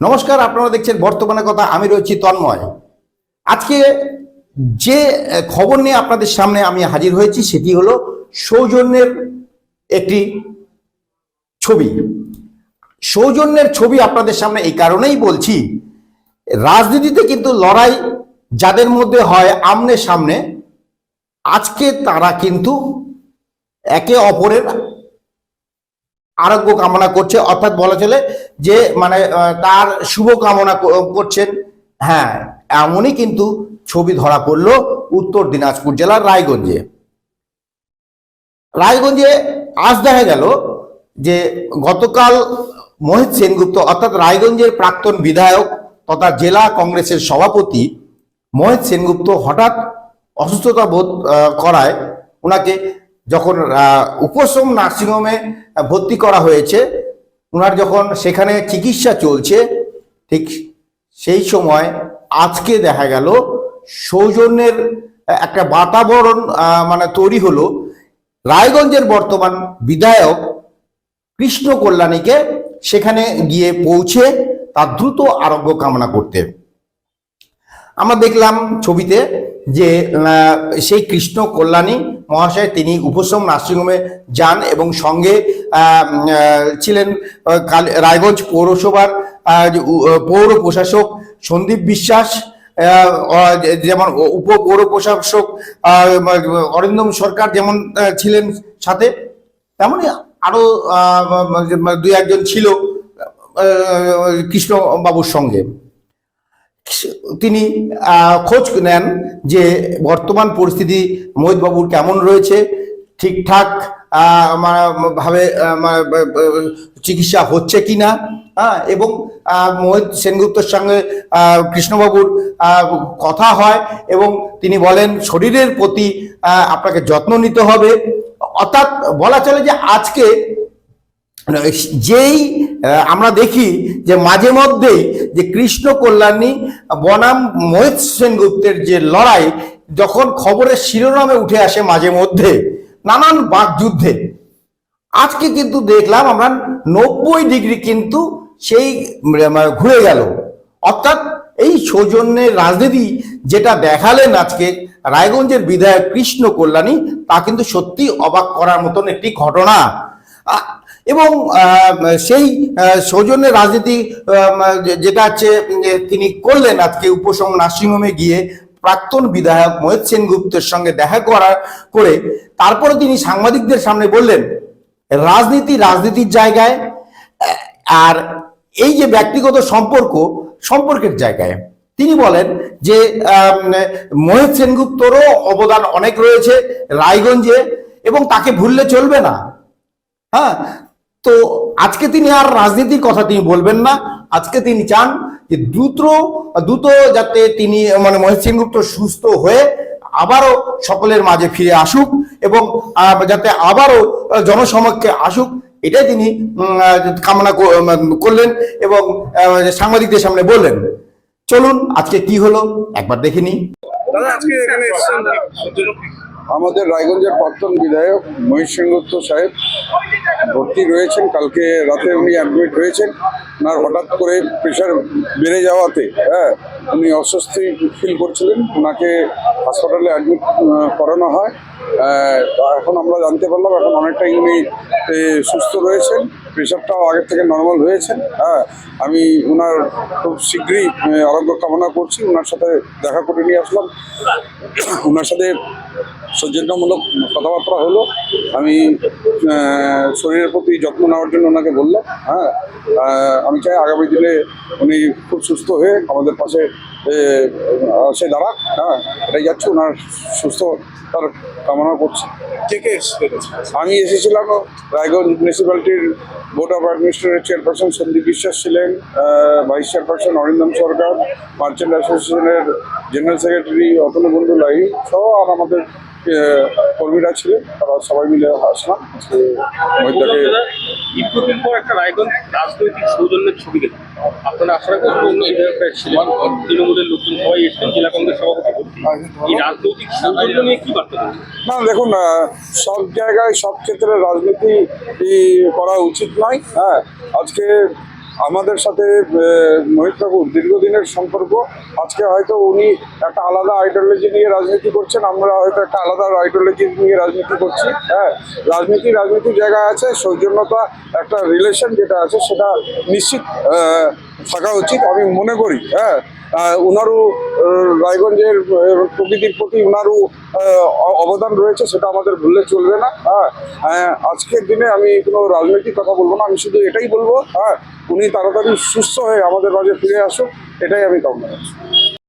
নমস্কার, আপনারা দেখছেন বর্তমানে কথা, আমি রয়েছি তন্ময়। আজকে যে খবর নিয়ে আপনাদের সামনে আমি হাজির হয়েছি সেটি হলো সৌজন্যের একটি ছবি। সৌজন্যের ছবি আপনাদের সামনে এই কারণেই বলছি, রাজনীতিতে কিন্তু লড়াই যাদের মধ্যে হয় আমনে সামনে, আজকে তারা কিন্তু একে অপরের আরোগ্য কামনা করছে, অর্থাৎ বলা চলে যে মানে তার শুভ কামনা করছেন। হ্যাঁ এমনই কিন্তু ছবি ধরা পড়ল উত্তর দিনাজপুর জেলার রায়গঞ্জে। রায়গঞ্জে আজ দেখা গেল যে, গতকাল মোহিত সেনগুপ্ত, অর্থাৎ রায়গঞ্জের প্রাক্তন বিধায়ক তথা জেলা কংগ্রেসের সভাপতি মোহিত সেনগুপ্ত হঠাৎ অসুস্থতা বোধ করায় ওনাকে যখন উপশম নার্সিংহোমে ভর্তি করা হয়েছে ওনার যখন সেখানে চিকিৎসা চলছে, ঠিক সেই সময় আজকে দেখা গেল সৌজন্যের একটা বাতাবরণ মানে তৈরি হলো রায়গঞ্জের বর্তমান বিধায়ক কৃষ্ণ কল্যাণীকে সেখানে গিয়ে পৌঁছে তার দ্রুত আরোগ্য কামনা করতে। আমরা দেখলাম ছবিতে যে সেই কৃষ্ণ কল্যাণী মহাশয়, তিনি উপশম নার্সিংহোমে যান এবং সঙ্গে ছিলেন রায়গঞ্জ পৌরসভার পৌর প্রশাসক সন্দীপ বিশ্বাস যেমন উপ পৌর প্রশাসক অরিন্দম সরকার যেমন ছিলেন সাথে, তেমনই আরও দুই একজন ছিল কৃষ্ণ বাবুর সঙ্গে। তিনি খোঁজ নেন যে বর্তমান পরিস্থিতি মোহিত বাবুর কেমন রয়েছে, ঠিকঠাক ভাবে চিকিৎসা হচ্ছে কিনা হ্যাঁ এবং মোহিত সেনগুপ্তর সঙ্গে কৃষ্ণবাবুর কথা হয় এবং তিনি বলেন, শরীরের প্রতি আপনাকে যত্ন নিতে হবে। অর্থাৎ বলা চলে যে আজকে, যেই আমরা দেখি যে মাঝে মধ্যেই যে কৃষ্ণ কল্যাণী বনাম মোহিত সেনগুপ্তের যে লড়াই যখন খবরের শিরোনামে উঠে আসে মাঝে মধ্যে নানান বাকযুদ্ধে আজকে কিন্তু দেখলাম আমরা নব্বই ডিগ্রি কিন্তু সেই উম, ঘুরে গেল। অর্থাৎ এই সৌজন্যের রাজনীতি যেটা দেখালেন আজকে রায়গঞ্জের বিধায়ক কৃষ্ণ কল্যাণী তা কিন্তু সত্যি অবাক করার মতন একটি ঘটনা। এবং সেই সৌজন্যের রাজনীতি যেটা হচ্ছে তিনি করলেন আজকে উপশম নার্সিংহোমে গিয়ে প্রাক্তন বিধায়ক মোহিত সেনগুপ্তের সঙ্গে দেখা করা করে, তারপরে তিনি সাংবাদিকদের সামনে বললেন, রাজনীতি রাজনীতির জায়গায় আর এই যে ব্যক্তিগত সম্পর্ক, সম্পর্কের জায়গায়। তিনি বলেন যে মোহিত সেনগুপ্তরও অবদান অনেক রয়েছে রায়গঞ্জে এবং তাকে ভুললে চলবে না। হ্যাঁ তো আজকে তিনি আর রাজনীতির কথা তিনি বলবেন না। আজকে তিনি চান যে দ্রুত দ্রুত যাতে তিনি মানে মহেশ সেনগুপ্ত সুস্থ হয়ে আবারও সকলের মাঝে ফিরে আসুক এবং যাতে আবারও জনসমক্ষে আসুক। এটাই তিনি উম, কামনা করলেন এবং সাংবাদিকদের সামনে বললেন। চলুন আজকে কি হলো একবার দেখে নিই। আমাদের রায়গঞ্জের প্রাক্তন বিধায়ক মহেশ সেনগুপ্ত সাহেব। ভর্তি রয়েছেন। কালকে রাতে উনি অ্যাডমিট হয়েছেন ওনার হঠাৎ করে প্রেশার বেড়ে যাওয়াতে হ্যাঁ উনি অস্বস্তি ফিল করছিলেন। ওনাকে হাসপাতালে অ্যাডমিট করানো হয়। এখন আমরা জানতে পারলাম, এখন অনেকটাই উনি সুস্থ রয়েছেন। প্রেশারটাও আগের থেকে নর্মাল হয়েছেন হ্যাঁ আমি ওনার খুব শীঘ্রই আরোগ্য কামনা করছি। ওনার সাথে দেখা করে নিয়ে আসলাম। ওনার সাথে সৌজন্যমূলক কথাবার্তা হলো আমি শরীরের প্রতি যত্ন নেওয়ার জন্য ওনাকে বললাম হ্যাঁ আমি চাই আগামী দিনে উনি খুব সুস্থ হয়ে আমাদের পাশে সে দাঁড়াক হ্যাঁ এটাই যাচ্ছে ওনার সুস্থ তার কামনা করছি। কে কে এসেছিলেন আমি এসেছিলাম Raiganj মিউনিসিপ্যালিটির board of administrative chairperson Sandip Biswas ছিলেন vice chairperson Arindam Sarkar merchant অ্যাসোসিয়েশনের জেনারেল সেক্রেটারি অতনু বন্ধু লাই সহ আর আমাদের কর্মীরা ছিলেন তারা সবাই মিলে আসলাম যে মহিলাকে পর একটা রায়গঞ্জ রাজনৈতিক সৌজন্যের ছবি দেখলাম। আপনারা আশা করবেন অন্য বিধায়করা ছিলেন। তৃণমূলের লোকজন সবাই এসেছেন জেলা কংগ্রেস সভাপতি এই রাজনৈতিক সৌজন্য নিয়ে কি বার্তা? না দেখুন সব জায়গায় সব ক্ষেত্রে রাজনীতি করা উচিত নয় হ্যাঁ। আজকে আমাদের সাথে মহিত বাবুর দীর্ঘদিনের সম্পর্ক। আজকে হয়তো উনি একটা আলাদা আইডিওলজি নিয়ে রাজনীতি করছেন, আমরা হয়তো একটা আলাদা আইডিওলজি নিয়ে রাজনীতি করছি। হ্যাঁ রাজনীতি রাজনীতির জায়গা আছে, সৌজন্যতা একটা রিলেশন যেটা আছে, সেটা নিশ্চিত থাকা উচিত, আমি মনে করি। হ্যাঁ ওনারও রায়গঞ্জের প্রকৃতির প্রতি ওনারও অবদান রয়েছে সেটা আমাদের ভুললে চলবে না হ্যাঁ। আহ, আজকের দিনে আমি কোনো রাজনৈতিক কথা বলব না আমি শুধু এটাই বলব হ্যাঁ উনি তাড়াতাড়ি সুস্থ হয়ে আমাদের মাঝে ফিরে আসুক এটাই আমি কামনা করছি।